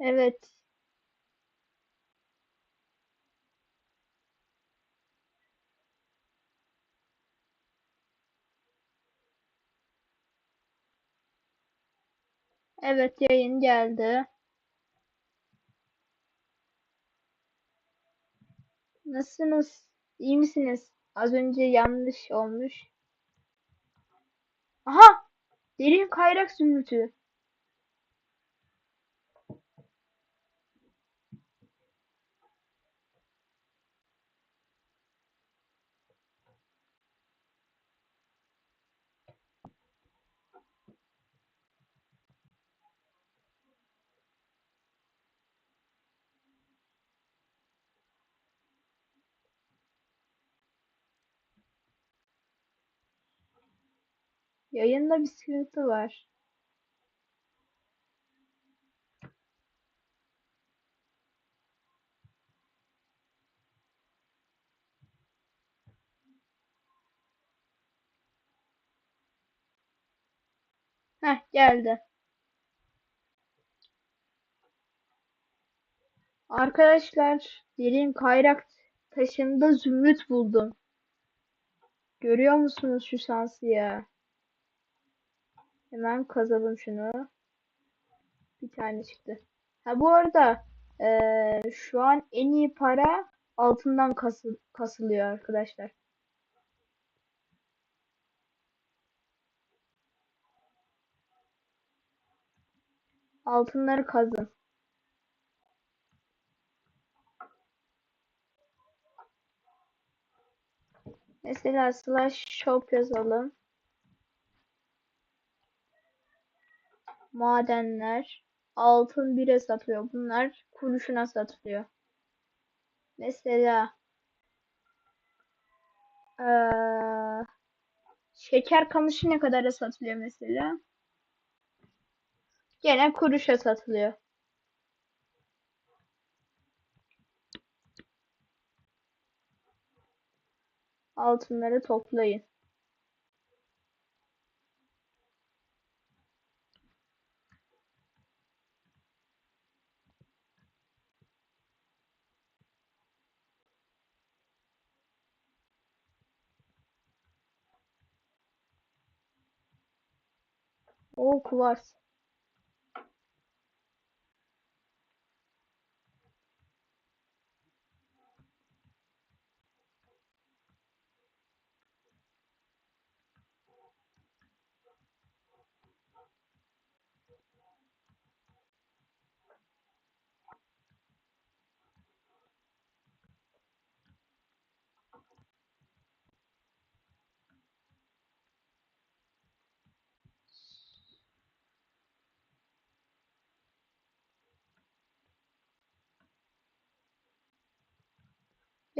Evet. Evet yayın geldi. Nasılsınız? İyi misiniz? Az önce yanlış olmuş. Aha! Derin kayrak zümrütü. Yayında bir sıkıntı var. Heh geldi. Arkadaşlar derin kayrak taşında zümrüt buldum. Görüyor musunuz şu şansı ya? Hemen kazalım şunu. Bir tane çıktı. Ha bu arada eee, şu an en iyi para altından kasıl kasılıyor arkadaşlar. Altınları kazın. Mesela slash shop yazalım. Madenler. Altın bire satılıyor. Bunlar kuruşuna satılıyor. Mesela eee, şeker kamışı ne kadara satılıyor mesela? Gene kuruşa satılıyor. Altınları toplayın. O kuvars.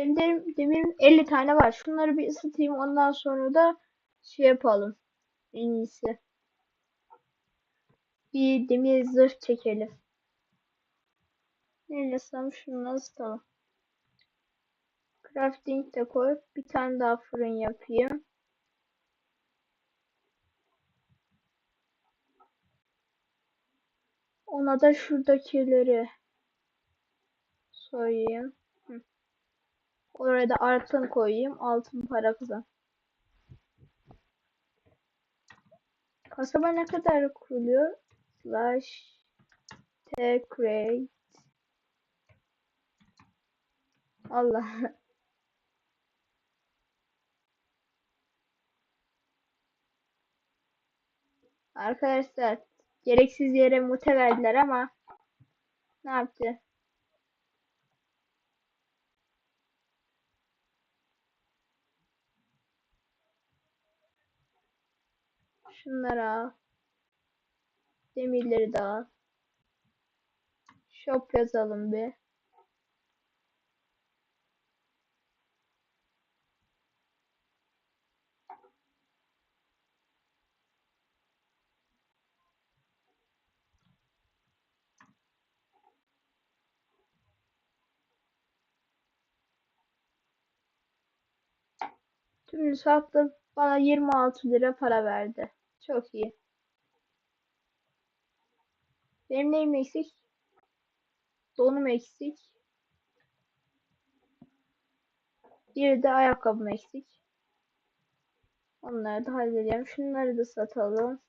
Benim demir, demirim 50 tane var. Şunları bir ısıtayım. Ondan sonra da şey yapalım. En iyisi. Bir demir zırh çekelim. Neyle ısıtalım? Şunu ısıtalım. Crafting de koy. Bir tane daha fırın yapayım. Ona da şuradakileri soyayım. Oraya da altın koyayım. Altın para kazan. Kasaba ne kadar kuruluyor? Slash T create Allah. Arkadaşlar gereksiz yere mute verdiler ama ne yaptı? Şunları al. Demirleri de al. Shop yazalım bir. Tümünü sattım. Bana 26 lira para verdi. Çok iyi. Benim neyim eksik? donum eksik. Bir de ayakkabım eksik. Onları da halledeceğim. Şunları da satalım.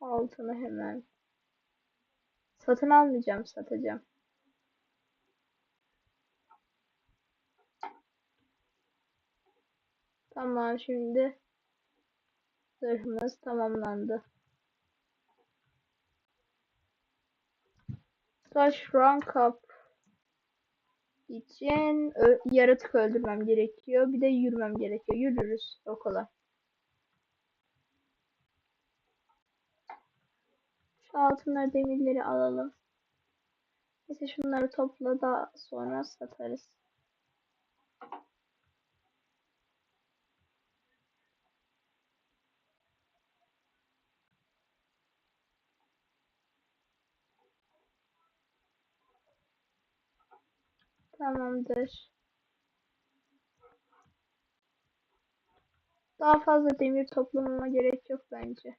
Altını hemen. Satın almayacağım, satacağım. Tamam şimdi zırhımız tamamlandı. Slash rank up için yaratık öldürmem gerekiyor. Bir de yürümem gerekiyor. Yürürüz. O kolay. Şu altınları demirleri alalım. Neyse şunları topla da sonra satarız. Tamamdır. Daha fazla demir toplamama gerek yok bence.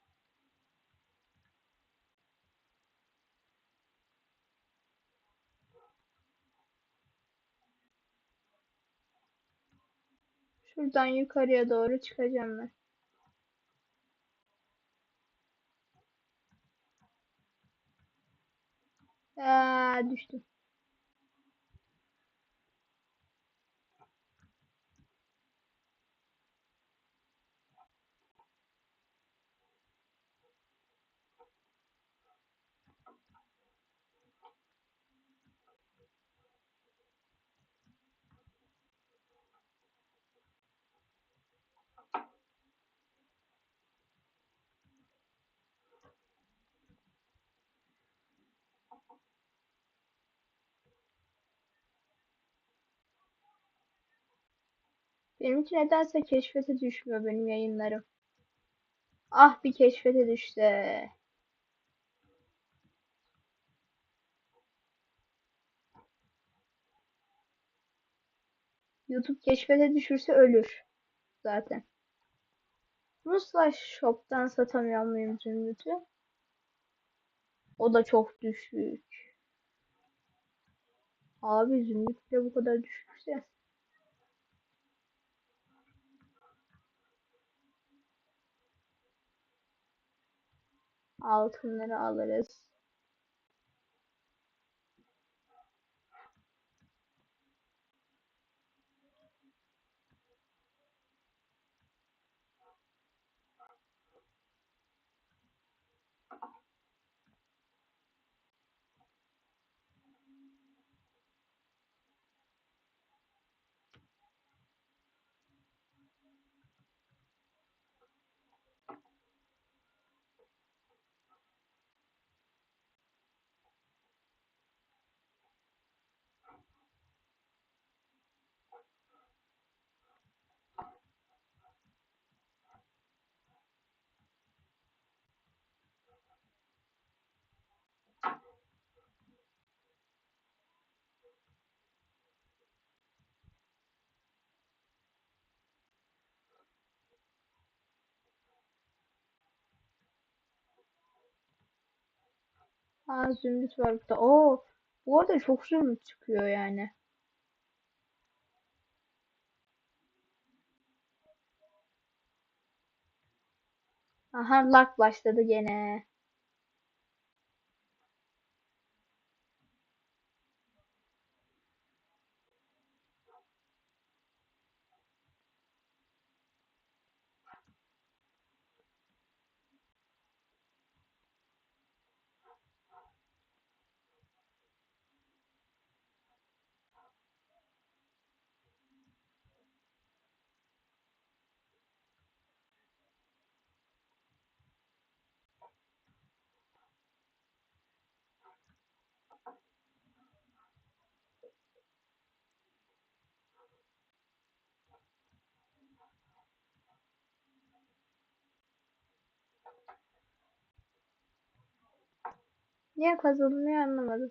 Şuradan yukarıya doğru çıkacağım ben. Aa, düştüm. Benimki nedense keşfete düşmüyor benim yayınlarım. Ah bir keşfete düştü. YouTube keşfete düşürse ölür. Zaten. Rusla shop'tan satamıyor muyum zümrütü? O da çok düşük. Abi zümrüt bile bu kadar düşükse. Altınları alırız. Aa zümrüt var burada. Oo, bu arada çok zümrüt çıkıyor yani. Aha lag başladı gene. Niye kazılmıyor anlamadım.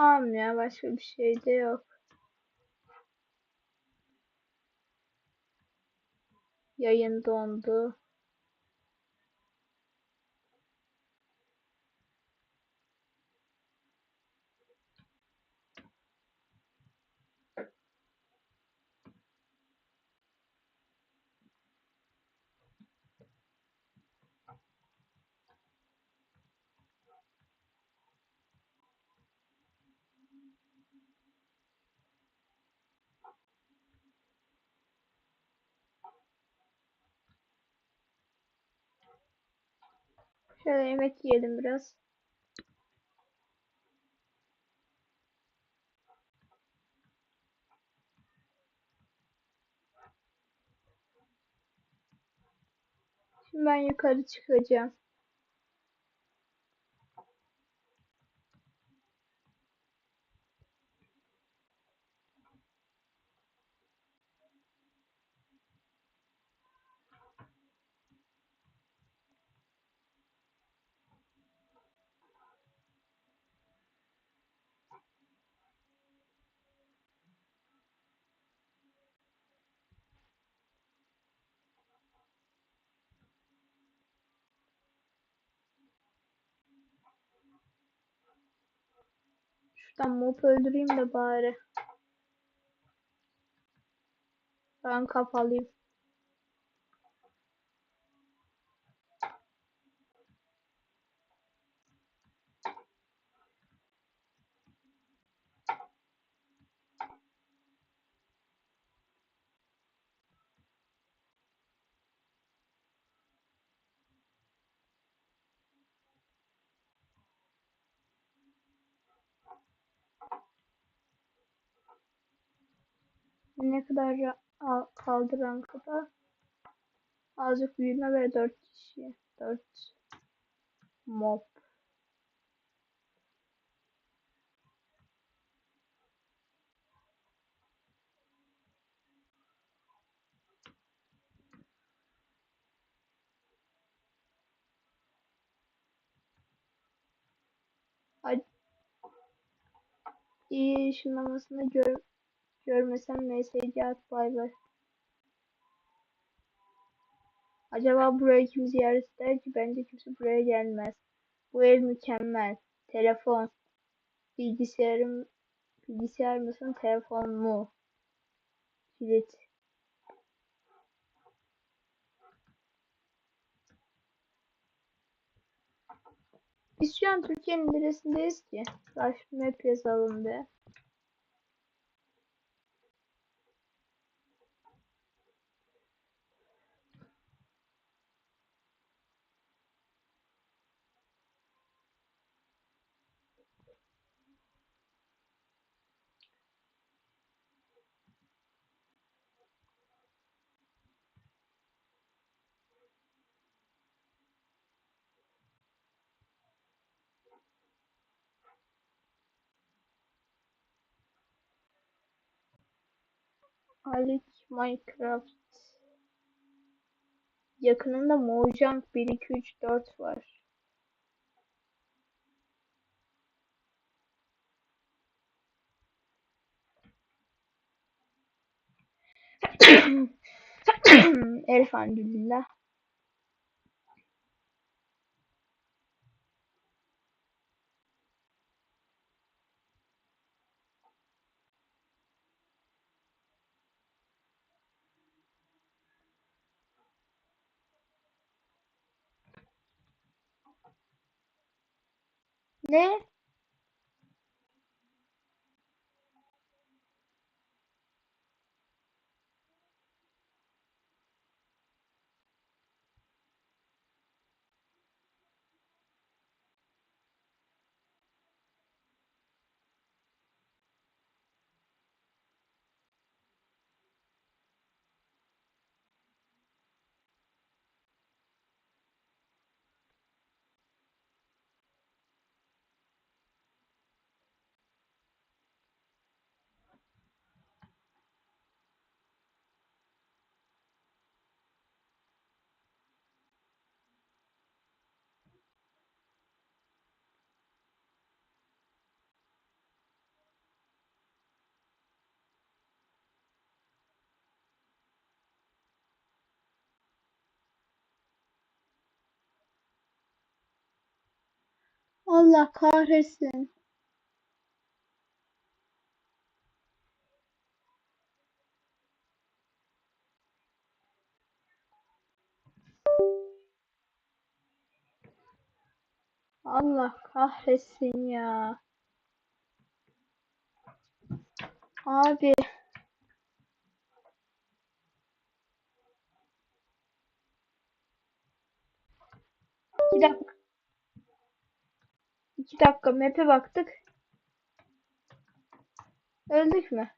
Tamam ya başka bir şey de yok. Yayın dondu. Şöyle yemek yiyelim biraz. Şimdi ben yukarı çıkacağım. Şuradan mob öldüreyim de bari. Ben kapalıyım. Ne kadar kaldı rankada? Azıcık büyüme ve 4 kişi. 4 mob. Hadi. İyi ışınlamasını gör görmesem MSG at bay. Acaba burayı kim ziyaret eder ki? Bence kimse buraya gelmez. Bu ev mükemmel. Telefon. Bilgisayarım bilgisayar mısın? Telefon mu? Kilit. Biz şu an Türkiye'nin neresindeyiz ki? Rush map yazalım be. Alik Minecraft. Yakınında Mojang 1 2 3 4 var. Elhamdülillah. Ne? Allah kahretsin. Allah kahretsin ya. Abi. İki dakika. İki dakika map'e baktık. Öldük mü?